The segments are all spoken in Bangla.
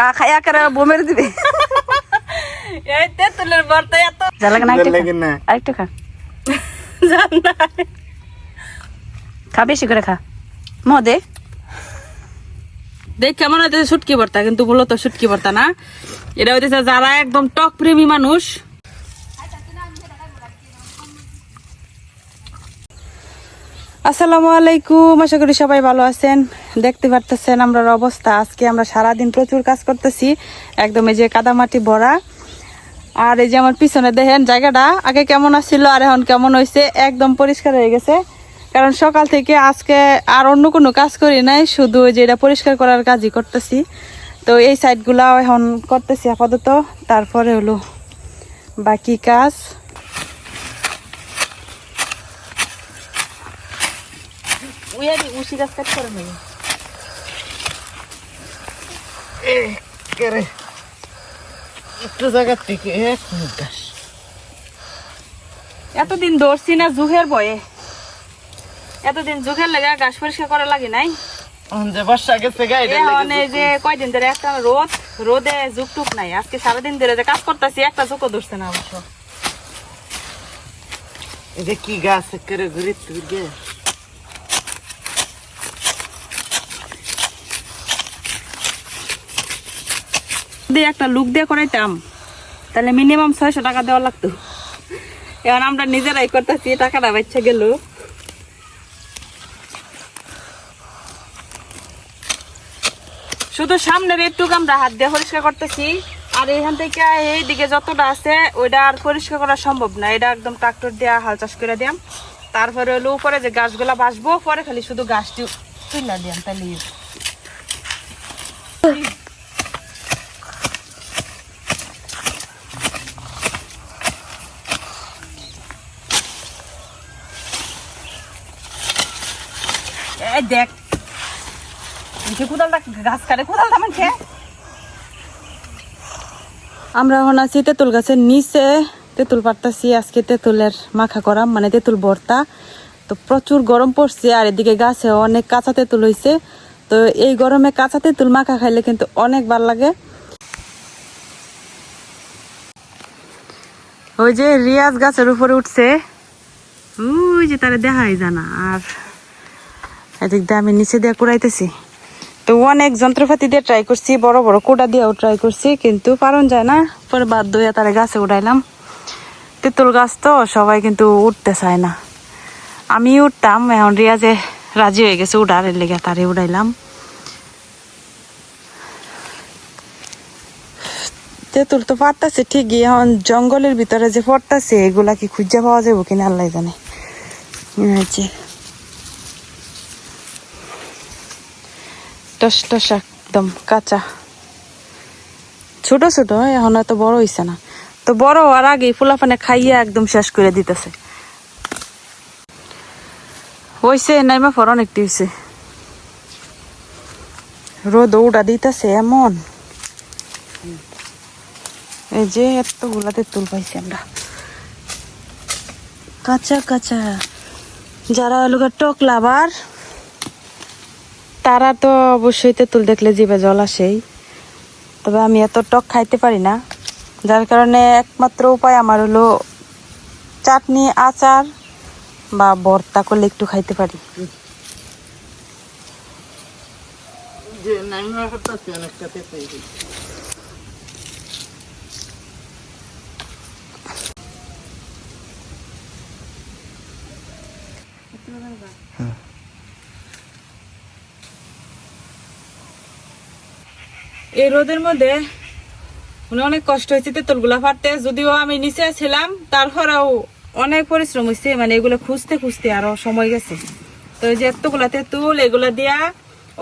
খা খাইয়া করে বোমের দিবে? এই তেঁতুলের ভর্তা এত যা লাগে না আরেকটু লাগে খা। না। খা। জান না। খা বেশি করে খা। দেখ কেমন হইতেছে সুটকি ভর্তা কিন্তু মূলত সুটকি ভর্তা না। এটা হইতেছে যারা একদম টক প্রেমী মানুষ আসসালামু আলাইকুম, আশা করি সবাই ভালো আছেন। দেখতে পারতেছেন আমরা অবস্থা। আজকে আমরা সারাদিন প্রচুর কাজ করতেছি, একদম এই যে কাদামাটি ভরা। আর এই যে আমার পিছনে দেখেন জায়গাটা, আগে কেমন আসছিল আর এখন কেমন হয়েছে একদম পরিষ্কার হয়ে গেছে। কারণ সকাল থেকে আজকে আর অন্য কোনো কাজ করি নাই, শুধু ওই যে এটা পরিষ্কার করার কাজই করতেছি। তো এই সাইডগুলাও এখন করতেছি আপাতত, তারপরে হলো বাকি কাজ। উশি গাছ কাট করে নেই কেরে একটু জায়গা থেকে এক মিনিট দাস। এতদিন দৌড়ছি না জুহের বয়ে। এতদিন জুহের লেগে গাছ পরিষ্কার করা লাগে নাই। যে বর্ষা গেছে যে কয়দিন ধরে একটা রোদ রোদে জুক টুক নাই। আজকে সারাদিন ধরে যে কাজ করতেছি একটা জুকও ধরছে না অবশ্য। এই যে কি গাছ করে ঘুরে তুই দিয়ে একটা লুক দিয়ে করাইতাম। তাহলে মিনিমাম ছয়শো টাকা দেওয়া লাগতো। এখন আমরা নিজেরাই করতেছি টাকাটা বাচ্চা গেল। শুধু সামনের একটুকু আমরা হাত দিয়ে পরিষ্কার করতেছি, আর এখান থেকে এইদিকে যতটা আছে, ওইটা আর পরিষ্কার করা সম্ভব না। এটা একদম ট্রাক্টর দিয়ে হাল চাষ করে দিয়াম। তারপরে হলো উপরে যে গাছগুলা বাসবো পরে খালি শুধু গাছটি তুলে দিয়াম তাহলে এই দেখ। যে কোদালটা, গাছ কাটে। কোদালটা মানছে আমরা এখন আছি তেঁতুল গাছের নিচে। তেঁতুল পারতাছি আজকে তেঁতুলের মাখা করাম মানে তেঁতুল ভর্তা। তো প্রচুর গরম পড়ছে, আর এদিকে গাছে অনেক কাঁচা তেঁতুল হয়েছে তো এই গরমে কাঁচা তেঁতুল মাখা খাইলে কিন্তু অনেক ভালো লাগে। ওই যে রিয়াজ গাছের উপরে উঠছে। ওই যে তারা দেখাই জানা, আর এদিক দিয়ে আমি নিচে দিয়ে কুড়াইতেছি। তো অনেক যন্ত্রপাতি দিয়ে ট্রাই করছি, বড় বড় কোটা দিয়েও ট্রাই করছি, কিন্তু পারন যায় না। পরে বাধ্য হয়ে তারা গাছে উঠাইলাম তেঁতুল গাছ তো সবাই কিন্তু উঠতে চায় না। আমি উঠতাম, এখন রিয়াজে রাজি হয়ে গেছে উঠার লেগে, তারে উঠাইলাম তেঁতুল তো পারতাছে ঠিকই, এখন জঙ্গলের ভিতরে যে পড়তাছে, এগুলা কি খুঁজে পাওয়া যাব কিনা আল্লাহ জানে। এই টস টস একদম কাঁচা। ছোট ছোট এখন এত বড় না। তো বড় হওয়ার আগে ফুলাফানে খাইয়া একদম শেষ করে দিতেছে। হইছে, নাইমা রোদ উড়া দিতেছে এমন। এই যে এতগুলা তেঁতুল পাইছি আমরা। কাঁচা কাঁচা। যারা এলাকা টক লাভার তারা তো অবশ্যই তেঁতুল দেখলে জিভে জল আসেই। তবে আমি এত টক খাইতে পারি না। যার কারণে একমাত্র উপায় আমার হলো চাটনি, আচার বা ভর্তা করলে একটু খাইতে পারি। যে এই রোদের মধ্যে মানে অনেক কষ্ট হয়েছে, তেঁতুলগুলা ফাটতে। যদিও আমি নিচে ছিলাম, তারপরেও অনেক পরিশ্রম হয়েছে মানে এগুলো খুঁজতে খুঁজতে আরও সময় গেছে। তো এই যে এতগুলা তেঁতুল, এগুলা দিয়া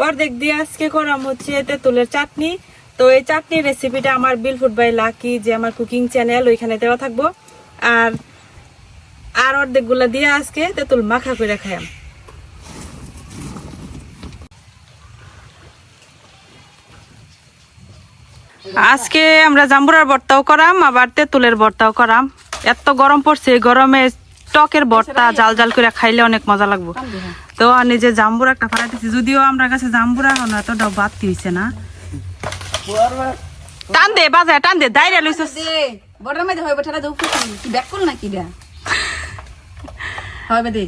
অর্ধেক দিয়ে আজকে করাম হচ্ছে তেঁতুলের চাটনি। তো এই চাটনির রেসিপিটা আমার বিলফুড বাই লাকি, যে আমার কুকিং চ্যানেল ওইখানে দেওয়া থাকব। আর আর অর্ধেকগুলা দিয়ে আজকে তেঁতুল মাখা করে খাইয়াম। আজকে আমরা জাম্বুরার ভর্তাও করাম আবার তেঁতুলের ভর্তাও করাম। এত গরম পড়ছে গরমে টকের ভর্তা জাল জাল করে খাইলে অনেক মজা লাগবো। তো আমি যে জাম্বুরা একটা ফাড়াইতেছি যদিও আমরা কাছে জাম্বুরা এখন এত বাদ হয়েছে না। টান দে বাজায় টান দে দাইরা লইছস দে বড় হইব দৌ কি ব্যাক করল নাকি দা হইবে দে।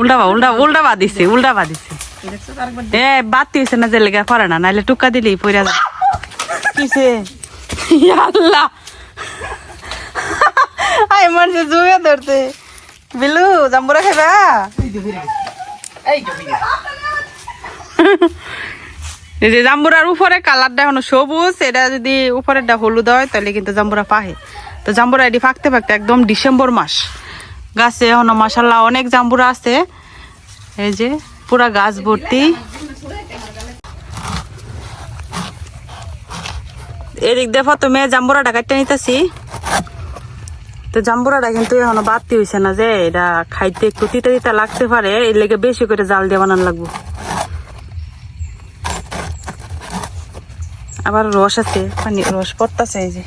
উল্টা বা উল্টা উল্টা বা দিছে উল্টা বা দিছে। এ বাতি হইছে না যে লেগা পারে না নাইলে টুকা দিলেই পইরা যায়। কিসে আই জুয়ে ধরতে বিলু, জাম্বুরা খাইবা? এই যে জাম্বুরার উপরে কালারটা এখনও সবুজ, এটা যদি উপরেরটা হলুদ হয়, তাহলে কিন্তু জাম্বুরা পাহে। তো জাম্বুরা এটি ফাঁকতে ফাঁকতে একদম ডিসেম্বর মাস। গাছে এখনও মাসাল্লাহ অনেক জাম্বুরা আছে। এই যে পুরা গাছ ভর্তি। এদিক দেখো তুমি জাম্বুরাটা কাটতে নিতেছি। তো জাম্বুরাটা কিন্তু এখনও বাড়তি হয়েছে না যে, এটা খাইতে একটু তিতা তিতা লাগতে পারে, এর লেগে বেশি করে জাল দিয়ে বানানো লাগবো। আবার রস আছে, পানি রস পড়তেছে এই যে।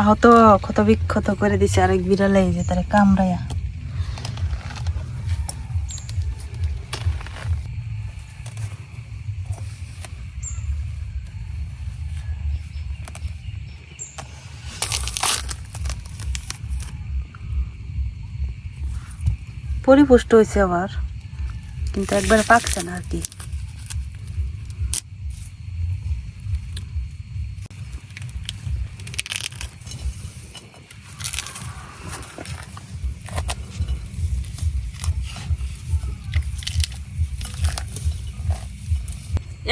আহত ক্ষত বিক্ষত করে দিছে আরেক বিড়ালে যে তারে কামড়াইয়া পরিপুষ্ট হয়েছে আবার, কিন্তু একবার পাকছে না আর কি।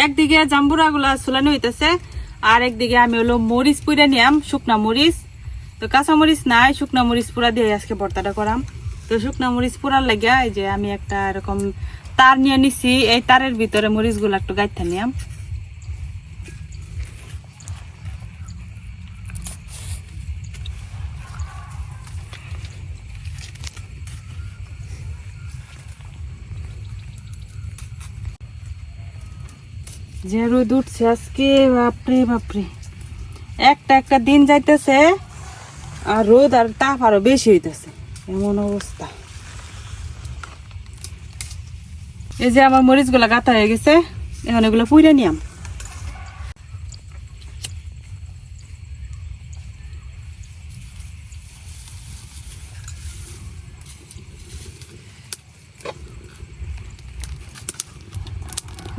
একদিকে জাম্বুরা গুলা সুলানি হইতেছে, আর একদিকে আমি হলো মরিচ পুরা নিয়াম, শুকনা মরিচ। তো কাঁচা মরিচ নাই, শুকনা মরিচ পুরা দিয়ে আজকে বর্তাটা করাম। তো শুকনা মরিচ পুরার লাগিয়া এই যে আমি একটা এরকম তার নিয়ে নিছি, এই তারের ভিতরে মরিচগুলা একটু গাইতে নিয়াম। যে রোদ উঠছে আজকে, বাপরে বাপরে। একটা একটা দিন যাইতেছে, আর রোদ আর তাপ আরও বেশি হইতেছে। এমন অবস্থা। এই যে আমার মরিচগুলা গাঁথা হয়ে গেছে, এখন এগুলো পুইরে নিয়াম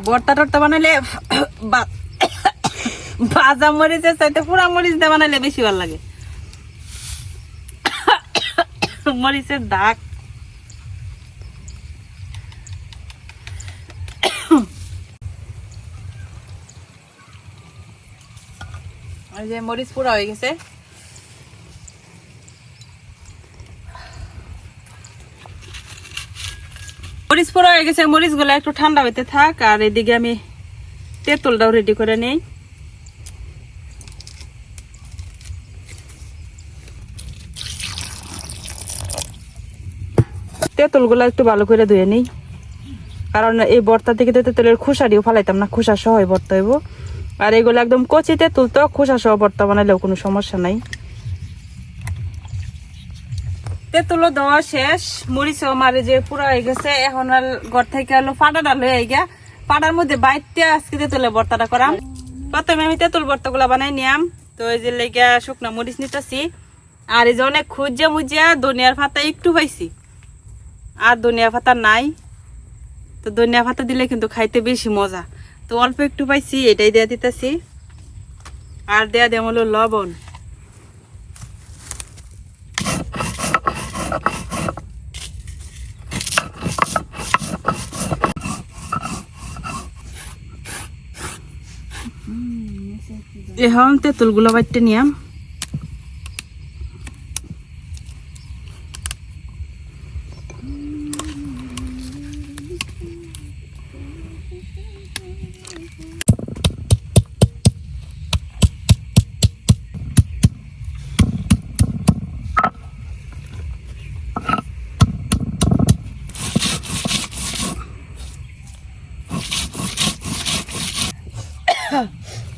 বর্তা টর্তা বানাইলে ভাজা মরিচের চাইতে পুরা মরিচ দিয়ে বানাইলে বেশি ভালো লাগে। মরিচের দাগ। এই যে মরিচ পুরা হয়ে গেছে। মরিচ পুরা হয়ে গেছে মরিচগুলা একটু ঠান্ডা হইতে থাক, আর এদিকে আমি তেঁতুলটাও রেডি করে নেই। তেঁতুলগুলো একটু ভালো করে ধুয়ে নিই। কারণ এই বর্তা থেকে তো তেঁতুলের খোসাটিও ফালাইতাম না, খোসা সহ বর্তা হইব। আর এগুলো একদম কচি তেঁতুল তো, খোসা সহ বর্তা বানাইলেও কোনো সমস্যা নাই। তেঁতুলও দেওয়া শেষ। মরিচও মারে যে পুরা হয়ে গেছে। এখন আর ঘর থেকে হলো ফাটা ডাল হয়ে গিয়া ফাটার মধ্যে বাইতে আজকে তেঁতুলের ভর্তাটা করাম। প্রথমে আমি তেঁতুল ভর্তাগুলো বানাই নিয়াম। তো এই যে লেগে শুকনা মরিচ নিতেছি। আর এই যে অনেক খুঁজা মুজিয়া ধনিয়ার পাতা একটু পাইছি। আর ধনিয়া পাতা নাই। তো ধনিয়া পাতা দিলে কিন্তু খাইতে বেশি মজা। তো অল্প একটু পাইছি, এটাই দেয়া দিতেছি। আর দেয়া দেম হলো লবণ। এখন তেঁতুলগুলো বাইতে নিয়াম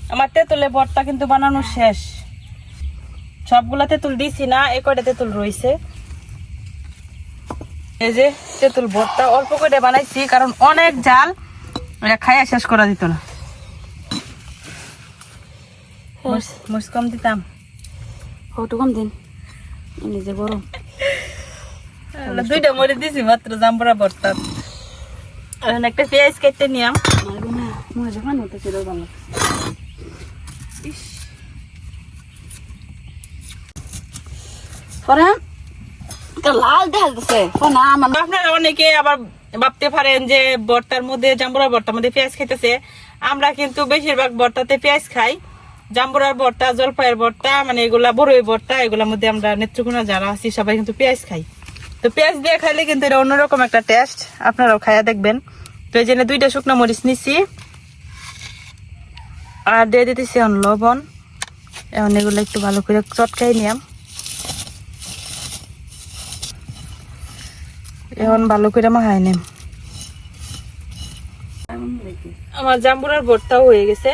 আমার তেঁতুলের বরটা কিন্তু বানানো শেষ। সবগুলা তেঁতুল দিছি না এ কয়টা তেঁতুল রয়েছে এই যে তেঁতুল ভর্তা অল্প করে বানাইছি কারণ অনেক জাল এটা খাইয়া শেষ করা দিত না। মরিচ- কম দিতাম। কম দিন। নিজে গরম। দুইটা মরিচ দিছি মাত্র জাম্বুরা ভর্তা একটা পেঁয়াজ কেটে নিয়াম। লাল আপনারা অনেকে আবার ভাবতে পারেন যে ভর্তার মধ্যে জাম্বুরার ভর্তার মধ্যে পেঁয়াজ আমরা কিন্তু বেশিরভাগ বর্তাতে পেঁয়াজ খাই। জাম্বুরার ভর্তা, জলপাইয়ের ভর্তা মানে এগুলা বড়ই ভর্তা, এগুলোর মধ্যে আমরা নেত্রকোনা যারা আছি, সবাই কিন্তু পেঁয়াজ খাই। তো পেঁয়াজ দিয়ে খাইলে কিন্তু এটা অন্যরকম একটা টেস্ট আপনারাও খাইয়া দেখবেন। তো এই জন্য দুইটা শুকনো মরিচ নিছি। আর দিয়ে দিতেছি এখন লবণ। এখন এগুলো একটু ভালো করে চটকাই নিয়াম এখন ভালো করে মাখাই নেম আমার জাম্বুরার ভর্তাও হয়ে গেছে।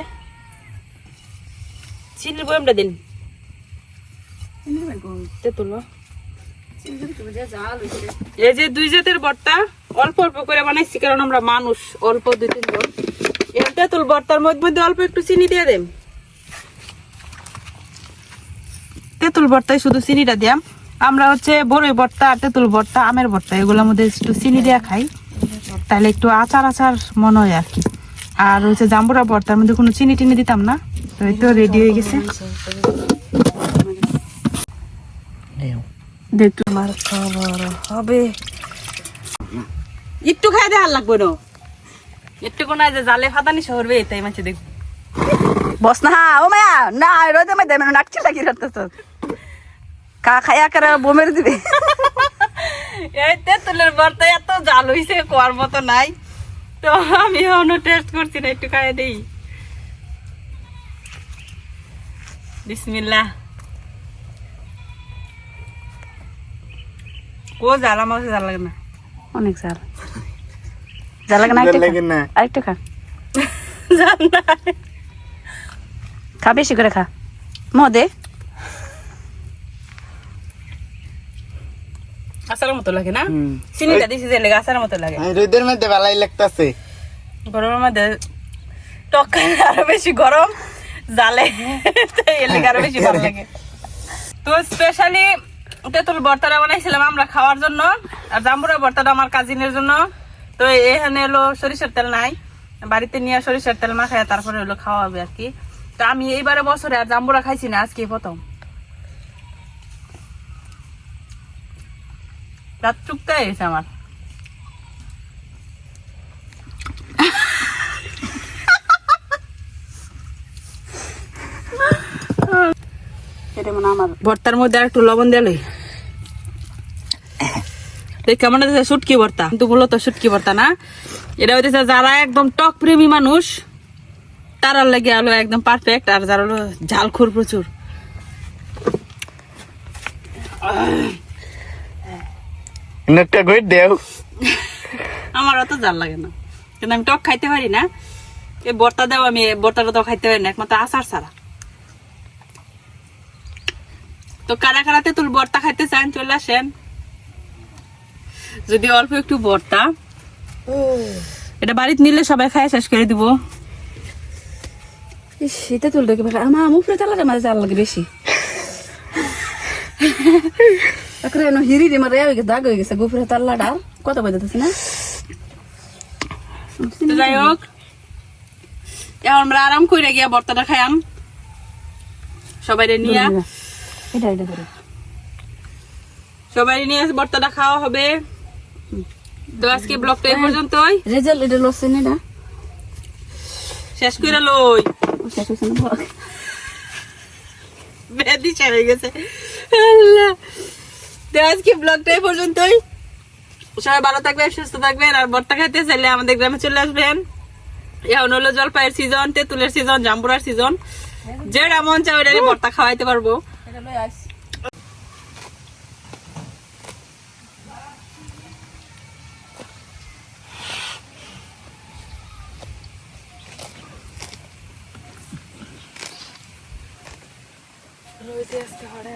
চিনির বয়ামটা দিন। এই যে দুই জাতের ভর্তা, অল্প অল্প করে বানাইছি, কারণ আমরা মানুষ, অল্প দুই তিন এর তেঁতুল ভর্তার মধ্যে অল্প একটু চিনি দিয়ে দেন তেঁতুল ভর্তায় শুধু চিনিটা দিয়াম। আমরা হচ্ছে বড়ই ভর্তা আর তেঁতুল ভর্তা আমের ভর্তা এগুলোর মধ্যে একটু চিনি দেওয়া খাই। তাহলে একটু আচার আচার মনে হয় আর কি। আর হচ্ছে জাম্বুরা ভর্তার মধ্যে কোনো চিনি টিনি দিতাম না। তো এই তো রেডি হয়ে গেছে। দে তোমার খবর হবে একটু খাই দেওয়ার লাগবে না। একটু কোনো যে জালে ফাতানি শহরবে এটাই মাছে দেখব। বস না ও মায়া না রোদে মধ্যে মানে নাকছি লাগি রাখতেছ কা খায়া করে বোমের দিবে। এই তেঁতুলের ভর্তা এত জাল হইছে কোয়ার মতো নাই। তো আমি অন্য টেস্ট করছি না একটু খাই দেই। বিসমিল্লাহ। কো জাল আমার জাল লাগে না। অনেক জাল। জাল লাগে না আরেকটা খা। বেশি করে খা। মদে আসার মতো লাগে না? চিনিটা দিছি যে লেগে আসার মতো লাগে। রোদের মধ্যে ভালাই লাগতাছে। গরমের মধ্যে টক আরও বেশি গরম জালে এলে আরও বেশি ভালো লাগে। তো স্পেশালি তেঁতুল ভর্তাটা বানাইছিলাম আমরা খাওয়ার জন্য আর জাম্বুরা ভর্তাটা আমার কাজিনের জন্য। তো এখানে এলো সরিষার তেল নাই। বাড়িতে নিয়ে সরিষার তেল মাখায় তারপরে হলো খাওয়া হবে আর কি। তো আমি এইবারে বছরে আর জাম্বুরা খাইছি না, আজকে প্রথম। রাত চুক্তা হয়েছে আমার। ভর্তার মধ্যে আর একটু লবণ দিলে দেখ কেমন হচ্ছে শুটকি ভর্তা। কিন্তু মূলত শুটকি ভর্তা না? এটা হইতেছে যারা একদম টক প্রেমী মানুষ তারার লাগে আলো একদম পারফেক্ট আর যারা হলো ঝালখোর প্রচুর। একটা কই দেও? আমার অত জাল লাগে না। কিন্তু আমি টক খাইতে পারি না। এই ভর্তা দেও আমি ভর্তাটা তো খাইতে পারি না একমাত্র আচার ছাড়া। তো কারা কারা তেঁতুল ভর্তা খাইতে চান চলে আসেন। যদি অল্প একটু ভর্তা। এটা বাড়িতে নিলে সবাই খাই শেষ করে দিব। শীতে তুলতে কি আমার মুখে চাল লাগে মাঝে চাল লাগে বেশি। হিরি মারে হয়ে গেছে দাগ হয়ে গেছে গোফরে তাল্লাটা কত বাজাতেছে না? যাই হোক এখন আমরা আরাম করে গিয়া ভর্তাটা খাইয়াম। সবাই নিয়ে। সবাই নিয়ে ভর্তাটা খাওয়া হবে। তো আজকে ব্লগটা এই পর্যন্তই। রেজাল্ট এটা লসছে না? এটা শেষ করে লই। শেষ হয়েছে না? বল। বেদি ছেড়ে গেছে। আল্লাহ। তো আজকে ব্লগটা এই পর্যন্তই। সবাই ভালো থাকবেন সুস্থ থাকবেন আর ভর্তা খাইতে চাইলে আমাদের গ্রামে চলে আসবেন। এখন হলো জলপাইয়ের সিজন তেঁতুলের সিজন জাম্বুরার সিজন যেটা মন চাই ওটা ভর্তা খাওয়াইতে পারব। রোজ আজকে হরে